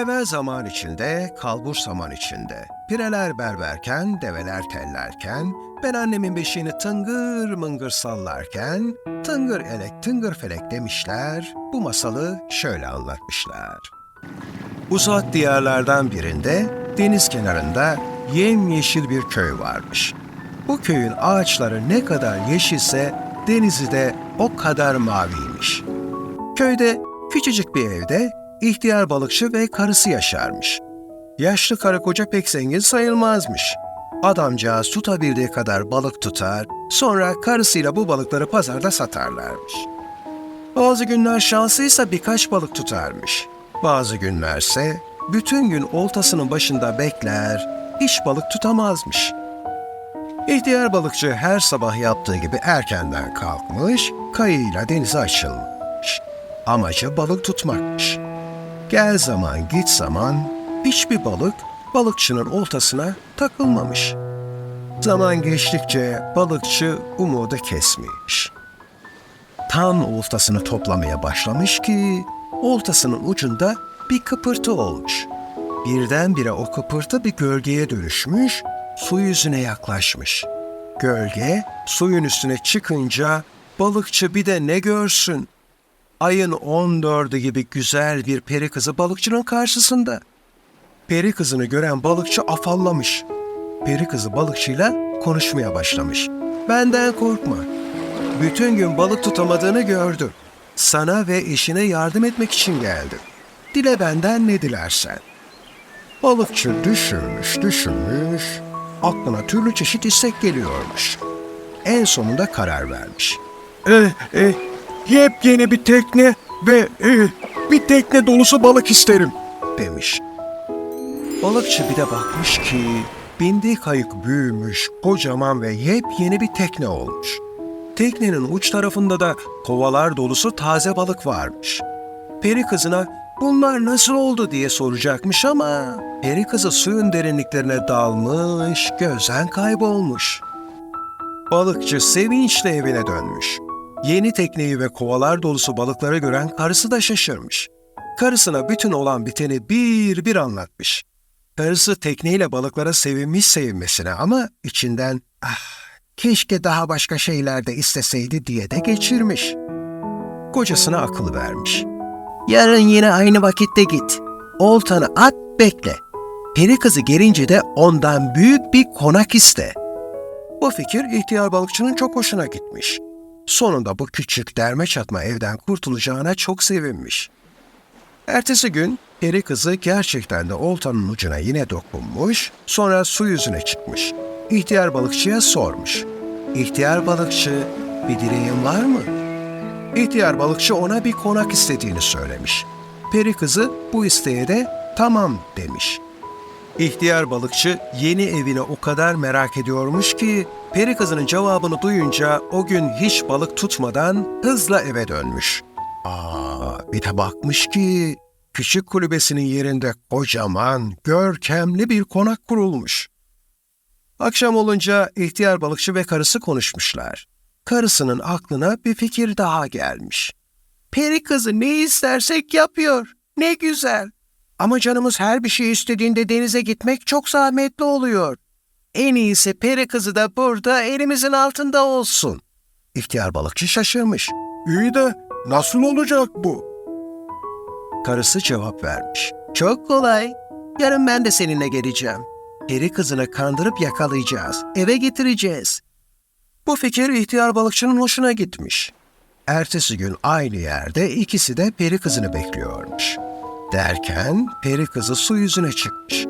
Evvel zaman içinde, kalbur zaman içinde. Pireler berberken, develer tellerken, ben annemin beşiğini tıngır mıngır sallarken, tıngır elek tıngır felek demişler, bu masalı şöyle anlatmışlar. Uzak diyarlardan birinde, deniz kenarında yemyeşil bir köy varmış. Bu köyün ağaçları ne kadar yeşilse, denizi de o kadar maviymiş. Köyde küçücük bir evde ihtiyar balıkçı ve karısı yaşarmış. Yaşlı karı koca pek zengin sayılmazmış. Adamcağız tutabildiği kadar balık tutar, sonra karısıyla bu balıkları pazarda satarlarmış. Bazı günler şanslıysa birkaç balık tutarmış. Bazı günlerse bütün gün oltasının başında bekler, hiç balık tutamazmış. İhtiyar balıkçı her sabah yaptığı gibi erkenden kalkmış, kayığıyla denize açılmış. Amacı balık tutmakmış. Gel zaman git zaman hiçbir balık balıkçının oltasına takılmamış. Zaman geçtikçe balıkçı umudu kesmiş. Tam oltasını toplamaya başlamış ki oltasının ucunda bir kıpırtı olmuş. Birdenbire o kıpırtı bir gölgeye dönüşmüş, su yüzüne yaklaşmış. Gölge suyun üstüne çıkınca balıkçı bir de ne görsün? Ayın 14'ü gibi güzel bir peri kızı balıkçının karşısında. Peri kızını gören balıkçı afallamış. Peri kızı balıkçıyla konuşmaya başlamış. Benden korkma. Bütün gün balık tutamadığını gördüm. Sana ve eşine yardım etmek için geldim. Dile benden ne dilersen. Balıkçı düşünmüş, düşünmüş. Aklına türlü çeşit istek geliyormuş. En sonunda karar vermiş. E, e, yepyeni bir tekne ve e, bir tekne dolusu balık isterim. demiş. Balıkçı bir de bakmış ki bindiği kayık büyümüş, kocaman ve yepyeni bir tekne olmuş. Teknenin uç tarafında da kovalar dolusu taze balık varmış. Peri kızına bunlar nasıl oldu diye soracakmış ama peri kızı suyun derinliklerine dalmış, gözden kaybolmuş. Balıkçı sevinçle evine dönmüş. Yeni tekneyi ve kovalar dolusu balıkları gören karısı da şaşırmış. Karısına bütün olan biteni bir bir anlatmış. Karısı tekneyle balıklara sevinmiş sevinmesine ama içinden ah keşke daha başka şeyler de isteseydi diye de geçirmiş. Kocasına akıl vermiş. Yarın yine aynı vakitte git. Oltanı at bekle. Peri kızı gelince de ondan büyük bir konak iste. Bu fikir ihtiyar balıkçının çok hoşuna gitmiş. Sonunda bu küçük derme çatma evden kurtulacağına çok sevinmiş. Ertesi gün peri kızı gerçekten de oltanın ucuna yine dokunmuş, sonra su yüzüne çıkmış. İhtiyar balıkçıya sormuş. İhtiyar balıkçı, bir dileğin var mı? İhtiyar balıkçı ona bir konak istediğini söylemiş. Peri kızı bu isteğe de tamam demiş. İhtiyar balıkçı yeni evine o kadar merak ediyormuş ki peri kızının cevabını duyunca o gün hiç balık tutmadan hızla eve dönmüş. Aa, bir de bakmış ki küçük kulübesinin yerinde kocaman, görkemli bir konak kurulmuş. Akşam olunca ihtiyar balıkçı ve karısı konuşmuşlar. Karısının aklına bir fikir daha gelmiş. Peri kızı ne istersek yapıyor. Ne güzel. Ama canımız her bir şey istediğinde denize gitmek çok zahmetli oluyor. En iyisi peri kızı da burada elimizin altında olsun. İhtiyar balıkçı şaşırmış. İyi de nasıl olacak bu? Karısı cevap vermiş. Çok kolay. Yarın ben de seninle geleceğim. Peri kızını kandırıp yakalayacağız. Eve getireceğiz. Bu fikir ihtiyar balıkçının hoşuna gitmiş. Ertesi gün aynı yerde ikisi de peri kızını bekliyormuş. Derken peri kızı su yüzüne çıkmış.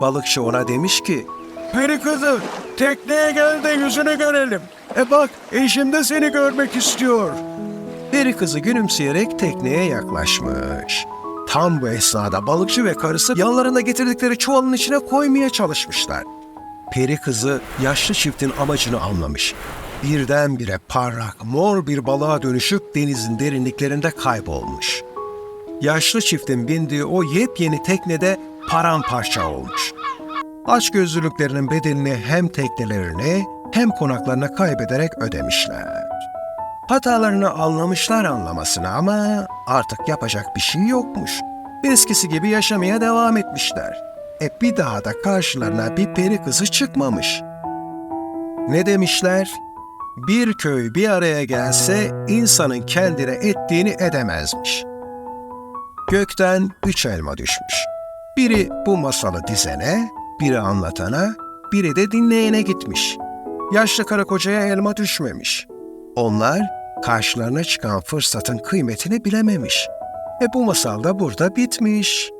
Balıkçı ona demiş ki, Peri kızı tekneye gel de yüzünü görelim. E bak eşim de seni görmek istiyor. Peri kızı gülümseyerek tekneye yaklaşmış. Tam bu esnada balıkçı ve karısı yanlarında getirdikleri çuvalın içine koymaya çalışmışlar. Peri kızı yaşlı çiftin amacını anlamış. Birdenbire parlak mor bir balığa dönüşüp denizin derinliklerinde kaybolmuş. Yaşlı çiftin bindiği o yepyeni teknede paramparça olmuş. Açgözlülüklerinin bedelini hem teknelerini hem konaklarına kaybederek ödemişler. Hatalarını anlamışlar anlamasına ama artık yapacak bir şey yokmuş. eskisi gibi yaşamaya devam etmişler. E bir daha da karşılarına bir peri kızı çıkmamış. Ne demişler? Bir köy bir araya gelse insanın kendine ettiğini edemezmiş. Gökten üç elma düşmüş. Biri bu masalı dizene, biri anlatana, biri de dinleyene gitmiş. Yaşlı karı kocaya elma düşmemiş. Onlar karşılarına çıkan fırsatın kıymetini bilememiş. E bu masal da burada bitmiş.